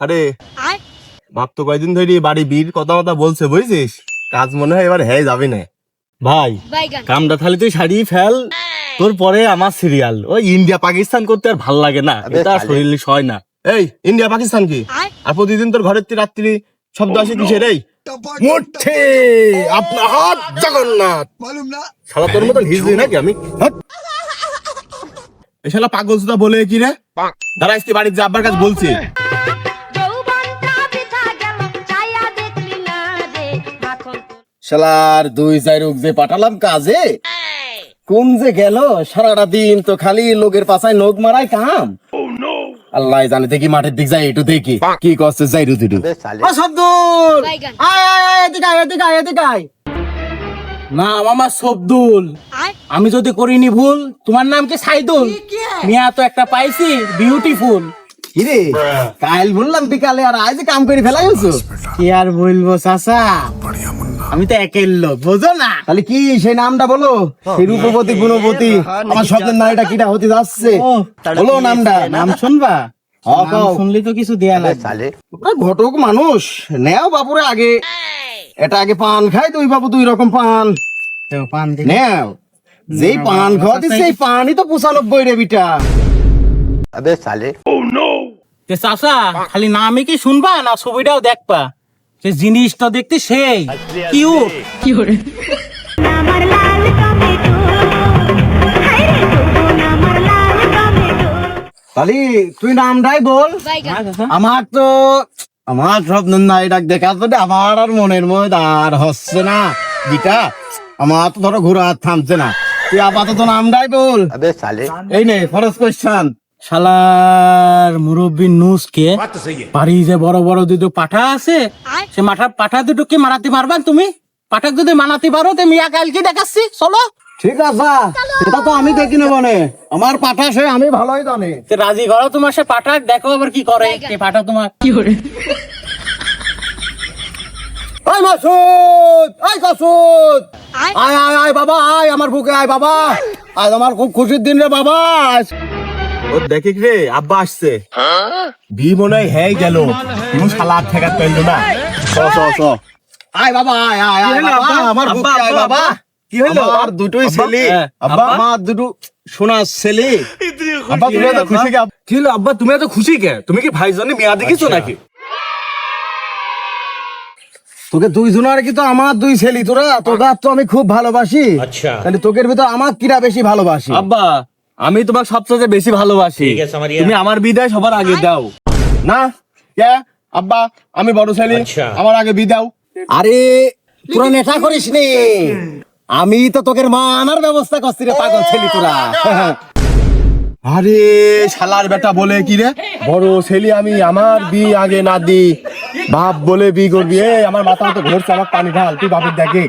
আরে বাপ তো কয়দিন ধরে বাড়ি বীর কথা কথা বলছে বুঝছিস? কাজ মনে হয় এবার হ্যাঁ যাবে না। ভাই কামটা তুই ফেল। তোর পরে আমার সিরিয়াল ওই ইন্ডিয়া পাকিস্তান করতে আর ভালো লাগে না। এটা শরীর হয় না। এই ইন্ডিয়া পাকিস্তান কি? আর প্রতিদিন তোর ঘরের রাত্রি শব্দ আসে কিসের এই? মুঠে! আপনার হাত জগন্নাথ! শালা তোর মতন নাকি আমি? এই শালা পাগল সুদা বলে কি রে? দাঁড়া বাড়ির যে আব্বার কাছে বলছি। শালার দুই চার যে পাঠালাম কাজে? কোন যে গেল? সারাটা দিন তো খালি লোকের পাশায় নখ মারাই কাম। আল্লাহ জানে দেখি মাঠের দিক যাই একটু দেখি। কি করছে যাই রুটি ও শব্দুল! বাইগান আয় আয় আয় এদিকে আয় এদিকে আয় এদিকে আয়। না আমার সবদুল আয়। আমি যদি করিনি ভুল তোমার নাম কি সাইদুল? মিয়া তো একটা পাইছি বিউটিফুল কিরে? কাল বললাম বিকালে আর আজ কাম করে ফেলাই কি আর বলব চাচা? আমি তো একের লোক বোঝো না? তাহলে কি সেই নামটা বলো? সেই রূপবতী গুণবতী আমার স্বপ্নের নারীটা কিটা হতে যাচ্ছে? বলো নামটা নাম শুনবা? হ্যাঁ, নাম কও। শুনলে তো কিছু দেয়া ওরা ঘটক মানুষ নেও বাপুরে আগে। এটা আগে পান খাই তুই বাবু দুই রকম পান। পান নেও। যেই পান খাওয়াতে সেই পানই তো পোষানব্বই রে বিটা। আবে তে চাচা খালি নামে কি শুনবা না ছবিটাও দেখবা? সে জিনিসটা দেখতে সেই। কিউট। আমার লাল টমেটো। রে যৌবন আমার লাল টমেটো। তাহলে তুই নামটাই বল। আমার তো আমার স্বপ্নের নারীটা দেখা তো আমার আর মনের মধ্যে আর হচ্ছে না। বিটা আমার তো ধরো ঘোরা থামছে না। তুই আপাতত নামটাই বল। এই নে ফরজ কোয়েশ্চান শালার মুরব্বী নুসকে বাড়ি যে বড় বড় দুটো পাঠা আছে আয়। সে মাঠা পাঠা দুটো কি মারাতে পারবা তুমি? পাঠাক যদি মানাতে পারো তো মিয়া কালকে দেখাচ্ছি চলো। ঠিক আছে এটা তো আমি দেখি নেব নে। আমার পাঠা সে আমি ভালোই জানি। তে রাজি করো তোমার সে পাঠাক দেখো আবার কি করে। সে পাঠা তোমার। কি করে? ওই মাসুদ ওই কাসুদ। আয়। আয় আয় আয় বাবা আয় আমার বুকে আয় বাবা। আজ আমার খুব খুশির দিন রে বাবা। আজ ও দেখে রে আব্বা আসছে। বি মনে হয় হ্যাঁ গেল। কোনো শালা আর ঠেকাতে পারল না। চ চ চ। আয় বাবা আয় আয় আয় বাবা, আমার বুকে আয় বাবা। কি হলো? আমার দুটোই ছেলে। হ্যাঁ, আব্বা? আমার দুটো সোনা ছেলে। আব্বা তুমি এত খুশি কে? কি হলো আব্বা তুমি এত খুশি কে? তুমি কি ভাইজনে মেয়া দেখিছো নাকি? তোকে দুই জনের কি তো আমার দুই ছেলে তোরা তোকে তো আমি খুব ভালোবাসি। আচ্ছা। তাহলে তোকের ভিতর আমার কিরা বেশি ভালোবাসি? আব্বা আমি তোমাকে সবচেয়ে বেশি ভালোবাসি। তুমি আমার বিদায় সবার আগে দাও। না? কে? আব্বা আমি বড় ছেলে। আমার আগে বিদাও আরে তোরা নেশা করিস নি। আমি তো তোকের মা আনার ব্যবস্থা করছি রে পাগল ছেলে তোরা। আরে শালার বেটা বলে কি রে? বড় ছেলে আমি আমার বি আগে না দি বাপ বলে বি করবি। এ আমার মাথা তো ঘুরছে আমার পানি ঢাল। তুই বাপের দেখে।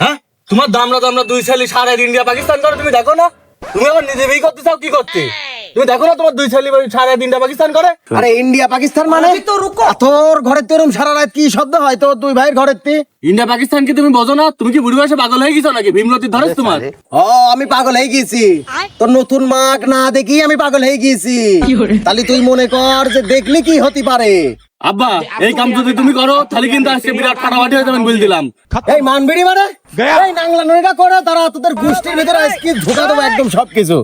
হ্যাঁ? তোমার দামরা দামরা দুই ছেলে সারা ইন্ডিয়া পাকিস্তান করে তুমি দেখো না? তুমি আবার নিজে বিয়ে করতে চাও কি করতে? তুমি দেখো না তোমার দুই ছেলে সারা ইন্ডিয়া পাকিস্তান করে? আরে ইন্ডিয়া পাকিস্তান মানে? আর তোর ঘরের তেরম সারা রাত কি শব্দ হয়? তোর দুই ভাইয়ের ঘরের তে? ইন্ডিয়া পাকিস্তান কি তুমি বোঝো না? তুমি কি বুড়ি বয়সে পাগল হয়ে গেছো নাকি? ভীমরতি ধরেছ তোমার? ও আমি পাগল হয়ে গেছি। তোর নতুন মাক না দেখি আমি পাগল হয়ে গেছি। তাহলে তুই মনে কর যে দেখলি কি হতে পারে? আব্বা এই কাম যদি তুমি করো তাহলে কিন্তু আজকে বিরাট ফাটাফাটি হয়ে যাবেন বলে দিলাম। এই মানবিড়ি মানে? এই নাংলা নড়িটা করে তারা তোদের গোষ্ঠীর ভিতরে আজকে ঢুকা দেবো একদম সবকিছু।